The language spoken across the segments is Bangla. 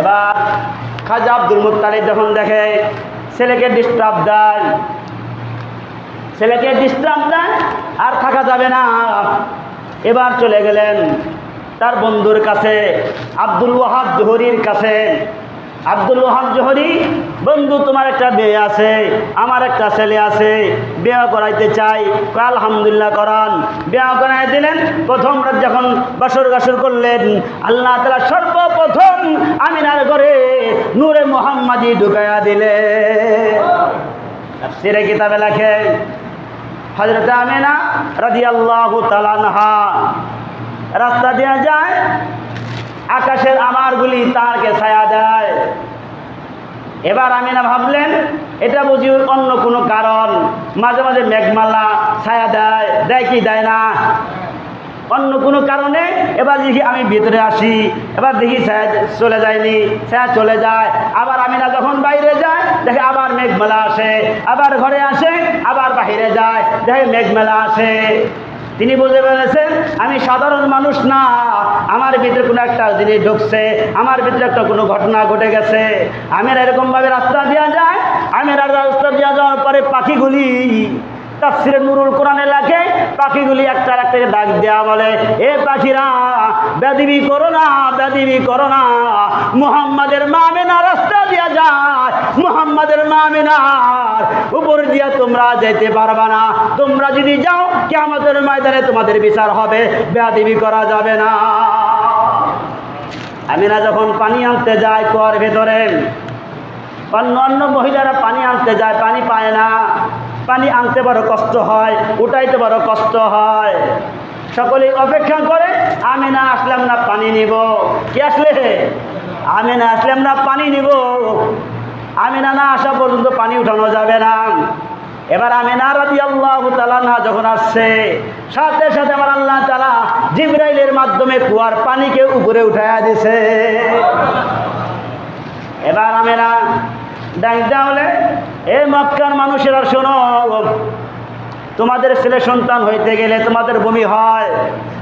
এবার খাজা আব্দুল মুত্তালিব যখন দেখে, ছেলেকে ডিস্টার্ব দেয়, ছেলেকে ডিস্টার্ব দেয়, আর থাকা যাবে না। এবার চলে গেলেন তার বন্ধুর কাছে, আব্দুল ওয়াহাব জোহরির কাছে। আব্দুল ওয়াহাব জোহরি, বন্ধু, তোমার একটা মেয়ে আছে, আমার একটা ছেলে আছে, বিয়ে করাইতে চাই। আলহামদুলিল্লাহ, করান। বিয়ে করাই দিলেন। প্রথম রাত যখন বাসর গাসর করলেন, আল্লাহ তালা সর্বপ্রথম আমিনার ঘরে নূরে মোহাম্মদি ঢুকাইয়া দিলে সিরে কিতাবে লেখে হজরত আমিনা রাজি আল্লাহ তালানহা রাস্তা দেওয়া যায় আকাশের আমারগুলি তারকে ছায়া দেয়। এবার আমিনা ভাবলেন, এটা বুঝি অন্য কোনো কারণ। মাঝে মাঝে মেঘমালা ছায়া দেয় দেয় কি দেয় না? অন্য কোনো কারণে এবার দেখি আমি ভিতরে আসি, এবার দেখি ছায়া চলে যায়নি, ছায়া চলে যায়। আবার আমি না যখন বাইরে যায়, দেখে আবার মেঘমেলা আসে, আবার ঘরে আসে, আবার বাহিরে যায়, দেখে মেঘমেলা আসে। তিনি বুঝে পেরেছেন, আমি সাধারণ মানুষ না, আমার ভিতরে কোনো একটা জিনিস ঢুকছে, আমার ভিতরে একটা কোনো ঘটনা ঘটে গেছে। আমের এরকমভাবে রাস্তা দেওয়া যায় আমের আর রাস্তা দেওয়া যাওয়ার পরে পাখিগুলি তাফসিরে নুরুল কোরআনে লাগে, পাখিগুলি একটা একটা ডাক দেয়া বলে। এ পাখিরা ব্যাদিবি করো না ব্যাদিবি করো না। মুহাম্মাদের মামেনা রাস্তা দিয়া যায়, মুহাম্মাদের মামেনার উপর দিয়া তোমরা যেতে পারবা না। তোমরা যদি যাও কি আমাদের ময়দানে তোমাদের বিচার হবে ব্যাদিবি করা যাবে না। আমিনা যখন পানি আনতে যায় কুয়ার ভেতরে, অন্য অন্য মহিলারা পানি আনতে যায়, পানি পায় না। পানি আনতে বড় কষ্ট হয়, উঠাইতে বড় কষ্ট হয়। সকলে অপেক্ষা করে, আমি না আসলাম না পানি নিব। কি আসলে? আমি না আসলাম না পানি নিব। আমি না না আসা পর্যন্ত পানি উঠানো যাবে না। এবার আমি না রাদি আল্লাহ তালানহা যখন আসছে, সাথে সাথে আমার আল্লাহ তালা জিব্রাইলের মাধ্যমে কুয়ার পানিকে উপরে উঠাইয়া দিছে এবার আমেরা ডাক হলে, এ মক্কার মানুষেরা শোনো, তোমাদের ছেলে সন্তান হইতে গেলে তোমাদের বমি হয়,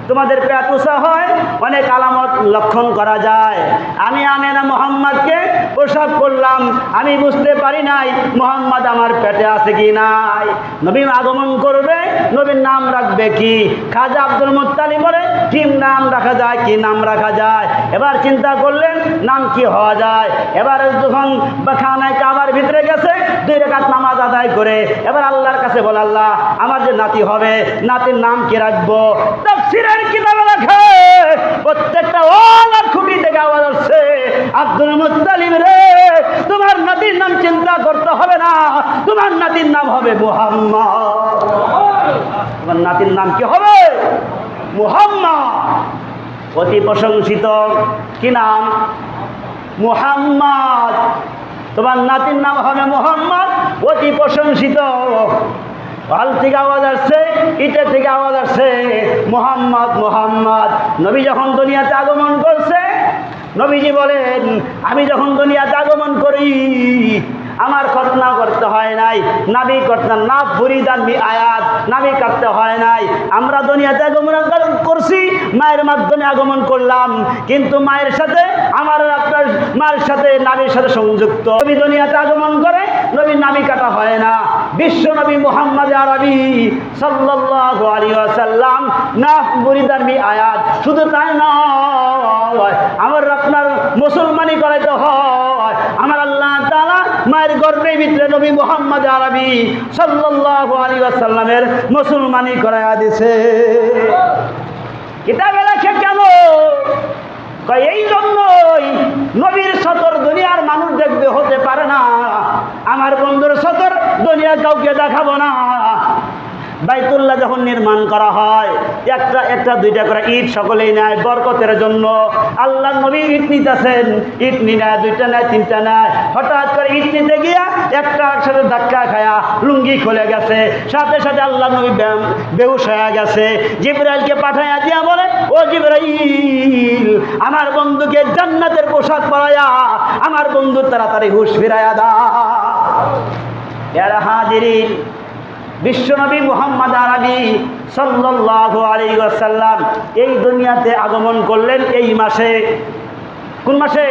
তোমাদের পেট উষা হয়, অনেক আলামত লক্ষণ করা যায়। আমি আমেনা মোহাম্মদকে প্রসাব করলাম। আমি বুঝতে পারি নাই মোহাম্মদ আমার পেটে আছে কি নাই। নবী আগমন করবে, নবীর নাম রাখবে কি? খাজা আব্দুল মুত্তালি বলে কি নাম রাখা যায় কি নাম রাখা যায়? এবার চিন্তা করলেন, নাম কি হওয়া যায়? এবার যখন খানায় কাবার ভিতরে গেছে, দুই রেখাত নামাজ আদায় করে, এবার আল্লাহর কাছে বল, আল্লাহ, আমার যে নাতি হবে, নাতির নাম কি রাখব? তাফসীরের কিতাবে লেখে, প্রত্যেকটা থেকে আওয়াজ আসছে আব্দুল মুত্তালিব রে তোমার নাতির নাম চিন্তা করতে হবে না তোমার নাতির নাম হবে মুহাম্মদ। তোমার নাতির নাম কি হবে? মুহাম্মদ। অতি প্রশংসিত। কি নাম? মুহাম্মদ। তোমার নাতির নাম হবে মোহাম্মদ। অতি প্রশংসিত। হল থেকে আওয়াজ আসছে ইটের থেকে আওয়াজ আসছে। মোহাম্মদ মোহাম্মদ। নবী যখন দুনিয়াতে আগমন করছে, নবীজি বলেন, আমি যখন দুনিয়াতে আগমন করি আমার ঘটনা করতে হয় নাই। নাবি করতে না বুরিদান বি আয়াত নাবি করতে হয় নাই। আমরা দুনিয়াতে আগমন করছি, মায়ের মাধ্যমে আগমন করলাম। কিন্তু মায়ের সাথে, আমার আপনার মায়ের সাথে, নাবির সাথে সংযুক্ত। নবী দুনিয়াতে আগমন করে, নবীর নাবি কাটা হয় না। বিশ্ব নবী মোহাম্মদ আরবি সাল্লাল্লাহু আলাইহি ওয়াসাল্লাম, না বুরিদান বি আয়াত। শুধু তাই নয় আমার আপনার মুসলমানি করাইতে হয় আমার আল্লাহ তাআলা মায়ের গর্বের ভিতরে নবী মোহাম্মদ আরবি সাল্লাহ আলী আসাল্লামের মুসলমানি করাইয়া দিছে। কিতাবে লেখে কেন? এই জন্যই নবীর সতর দুনিয়ার মানুষ দেখবে হতে পারে না। আমার বন্ধুর সতর দুনিয়া কাউকে দেখাবো না। বাইতুল্লাহ যখন নির্মাণ করা হয়, একটা একটা, দুইটা করে ইট সকলেই নেয় বরকতের জন্য। আল্লাহ নবী ইট নিতেছেন, ইট নি নেয়, দুইটা নেয়, তিনটা নেয়। হঠাৎ করে ইট নিতে গিয়া একটা সাথে ধাক্কা খায়া লুঙ্গি খুলে গেছে। সাথে সাথে আল্লাহ নবী বেউস হয়ে গেছে। জিব্রাইলকে পাঠাইয়া দিয়া বলে, ও জিব্রাইল, আমার বন্ধুকে জান্নাতের পোশাক পরাইয়া, আমার বন্ধু তাড়াতাড়ি হুশ ফিরাইয়া দা এরা হাজিরিন। বিশ্বনবী মোহাম্মদ আরবি সাল্লাল্লাহু আলাইহি ওয়াসাল্লাম এই দুনিয়াতে আগমন করলেন এই মাসে। কোন মাসে?